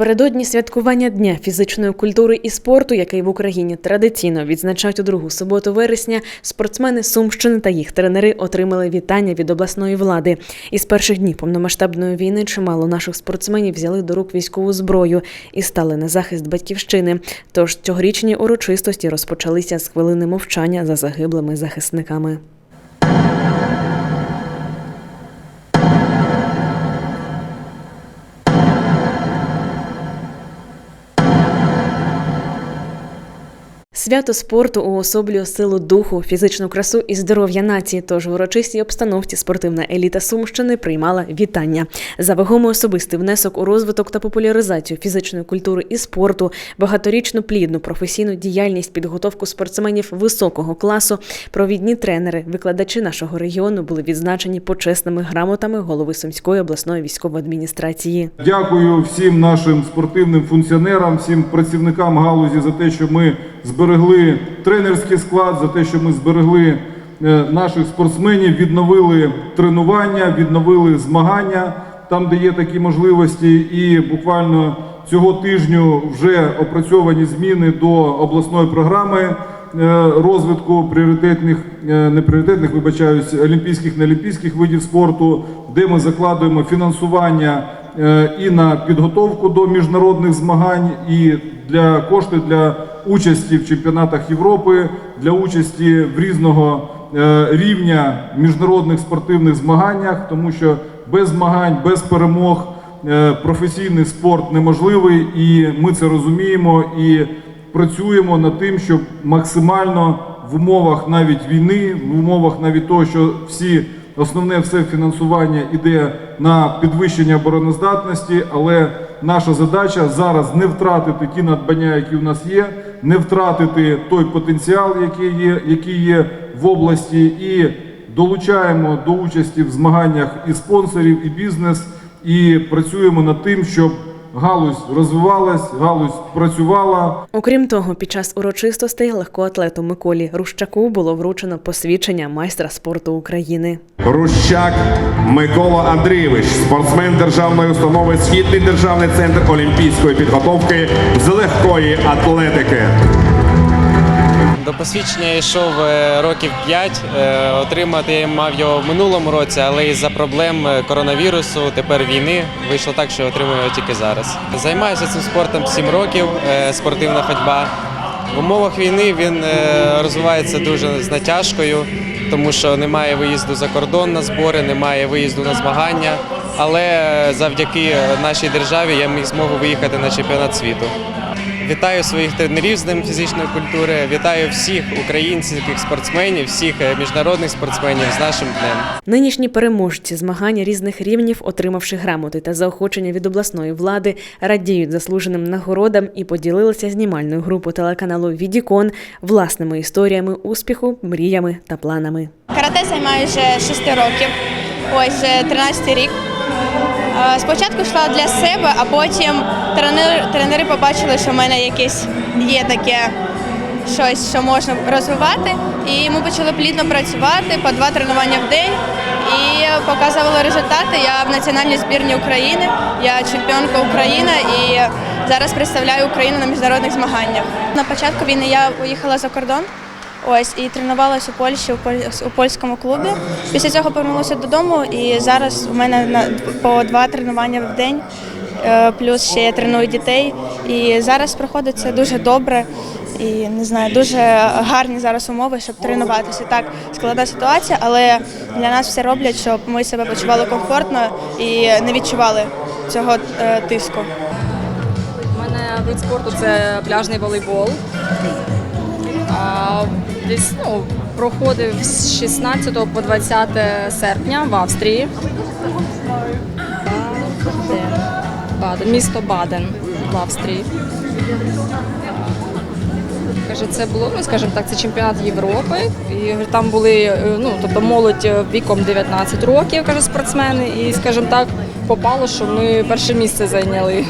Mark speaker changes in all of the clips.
Speaker 1: Напередодні святкування Дня фізичної культури і спорту, який в Україні традиційно відзначають у другу суботу вересня, спортсмени Сумщини та їх тренери отримали вітання від обласної влади. Із перших днів повномасштабної війни чимало наших спортсменів взяли до рук військову зброю і стали на захист батьківщини. Тож цьогорічні урочистості розпочалися з хвилини мовчання за загиблими захисниками. Свято спорту уособлює силу духу, фізичну красу і здоров'я нації. Тож в урочистій обстановці спортивна еліта Сумщини приймала вітання за вагомий особистий внесок у розвиток та популяризацію фізичної культури і спорту, багаторічну плідну професійну діяльність, підготовку спортсменів високого класу. Провідні тренери, викладачі нашого регіону були відзначені почесними грамотами голови Сумської обласної військової адміністрації.
Speaker 2: Дякую всім нашим спортивним функціонерам, всім працівникам галузі за те, що ми зберегли тренерський склад, за те, що ми зберегли е, наших спортсменів, відновили тренування, відновили змагання там, де є такі можливості, і буквально цього тижню вже опрацьовані зміни до обласної програми е, розвитку пріоритетних, е, не пріоритетних, вибачаюсь, олімпійських, неолімпійських видів спорту, де ми закладуємо фінансування і на підготовку до міжнародних змагань, і для кошти для участі в чемпіонатах Європи, для участі в різного е, рівня міжнародних спортивних змаганнях, тому що без змагань, без перемог е, професійний спорт неможливий, і ми це розуміємо і працюємо над тим, щоб максимально в умовах навіть війни, в умовах навіть того, що всі основне все фінансування йде на підвищення обороноздатності, але наша задача зараз не втратити ті надбання, які в нас є, не втратити той потенціал, який є, який є в області, і долучаємо до участі в змаганнях і спонсорів, і бізнес, і працюємо над тим, щоб галузь розвивалась, галузь працювала.
Speaker 1: Окрім того, під час урочистостей легкоатлету Миколі Рущаку було вручено посвідчення майстра спорту України.
Speaker 3: Рущак Микола Андрійович, спортсмен державної установи Східний державний центр олімпійської підготовки з легкої атлетики.
Speaker 4: Посвідчення йшов е, років 5. Е, Отримати я мав його в минулому році, але із-за проблем е, коронавірусу, тепер війни, вийшло так, що отримую його тільки зараз. Займаюся цим спортом 7 років, спортивна ходьба. В умовах війни він розвивається дуже з натяжкою, тому що немає виїзду за кордон на збори, немає виїзду на змагання. Але завдяки нашій державі я міг змогу виїхати на чемпіонат світу. Вітаю своїх тренерів з Днем фізичної культури. Вітаю всіх українських спортсменів, всіх е, міжнародних спортсменів з нашим днем.
Speaker 1: Нинішні переможці змагань різних рівнів, отримавши грамоти та заохочення від обласної влади, радіють заслуженим нагородам і поділилися знімальною групою телеканалу Відікон власними історіями успіху, мріями та планами.
Speaker 5: Карате займаю вже 6 років, ось вже 13 рік. Е, Спочатку йшла для себе, а потім тренери, тренери побачили, що в мене якесь є таке щось, що можна розвивати. І ми почали плідно працювати по два тренування в день і показували результати. Я в національній збірні України, я чемпіонка України і зараз представляю Україну на міжнародних змаганнях. На початку війни я поїхала за кордон. Ось і тренувалась у Польщі у поль- у польському клубі. Після цього повернулася додому, і зараз у мене на по два тренування в день. е, Плюс ще я треную дітей. І зараз проходить це дуже добре. І не знаю, дуже гарні зараз умови, щоб тренуватися. Так, складна ситуація, але для нас все роблять, щоб ми себе почували комфортно і не відчували цього е, тиску.
Speaker 6: У мене вид спорту це пляжний волейбол. Десь ну, проходив з 16 по 20 серпня в Австрії. Баден. Місто Баден в Австрії. Каже, це було, ну скажімо так, це чемпіонат Європи. І там були е, ну, тобто молодь віком 19 років, каже, спортсмени. І, скажімо так, попало, що ми перше місце зайняли.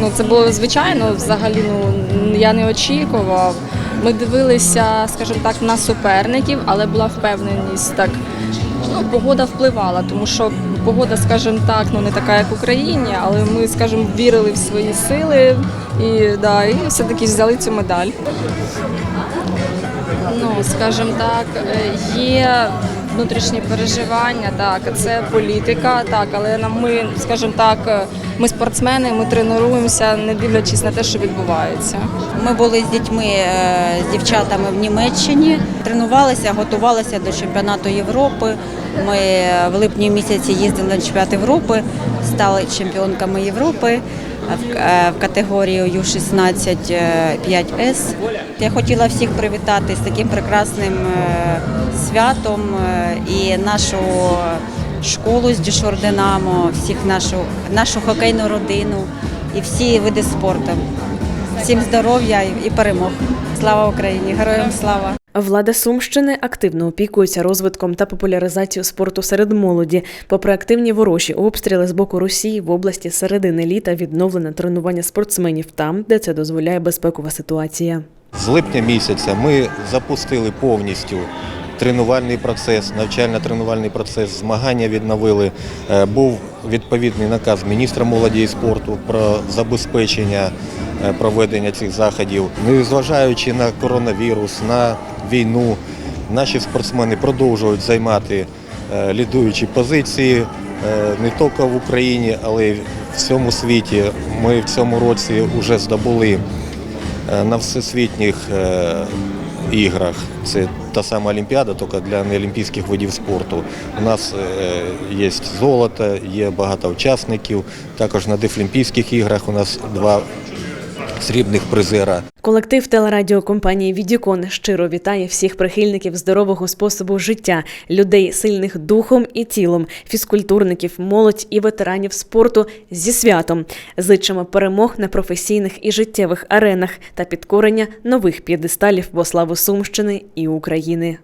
Speaker 6: Ну, це було звичайно, взагалі ну, я не очікував. Ми дивилися, скажімо так, на суперників, але була впевненість так. Ну, погода впливала, тому що погода, скажімо так, ну не така, як в Україні, але ми, скажімо, вірили в свої сили і, да, і все-таки взяли цю медаль. Ну, скажімо так, е, є внутрішні переживання, так, це політика, так, але ми, скажімо так, е, ми спортсмени, ми тренуємося, не дивлячись на те, що відбувається.
Speaker 7: Ми були з дітьми, е, з дівчатами в Німеччині, тренувалися, готувалися до чемпіонату Європи. Ми е, в липні місяці їздили на чемпіонат Європи, стали чемпіонками Європи в, е, категорію Ю-16 е, 5С. Я хотіла всіх привітати з таким прекрасним е, святом е, і нашу школу з Дюшор Динамо, всіх нашу, нашу хокейну родину і всі види спорту. Всім здоров'я і перемог. Слава Україні! Героям слава!
Speaker 1: Влада Сумщини активно опікується розвитком та популяризацією спорту серед молоді. Попри активні ворожі обстріли з боку Росії в області середини літа відновлено тренування спортсменів там, де це дозволяє безпекова ситуація.
Speaker 8: З липня місяця ми запустили повністю тренувальний процес, навчально-тренувальний процес, змагання відновили. Е, Був відповідний наказ міністра молоді і спорту про забезпечення е, проведення цих заходів. Незважаючи на коронавірус, на війну, наші спортсмени продовжують займати е, лідуючі позиції е, не тільки в Україні, але й в всьому світі. Ми в цьому році вже здобули Е, на всесвітніх іграх. Це та сама Олімпіада, тільки для неолімпійських видів спорту. У нас є золото, є багато учасників. Також на Дефлімпійських іграх у нас два срібних призера.
Speaker 1: Колектив телерадіокомпанії Відікон щиро вітає всіх прихильників здорового способу життя, людей сильних духом і тілом, фізкультурників, молодь і ветеранів спорту зі святом. Зичимо перемог на професійних і життєвих аренах та підкорення нових п'єдесталів во славу Сумщини і України.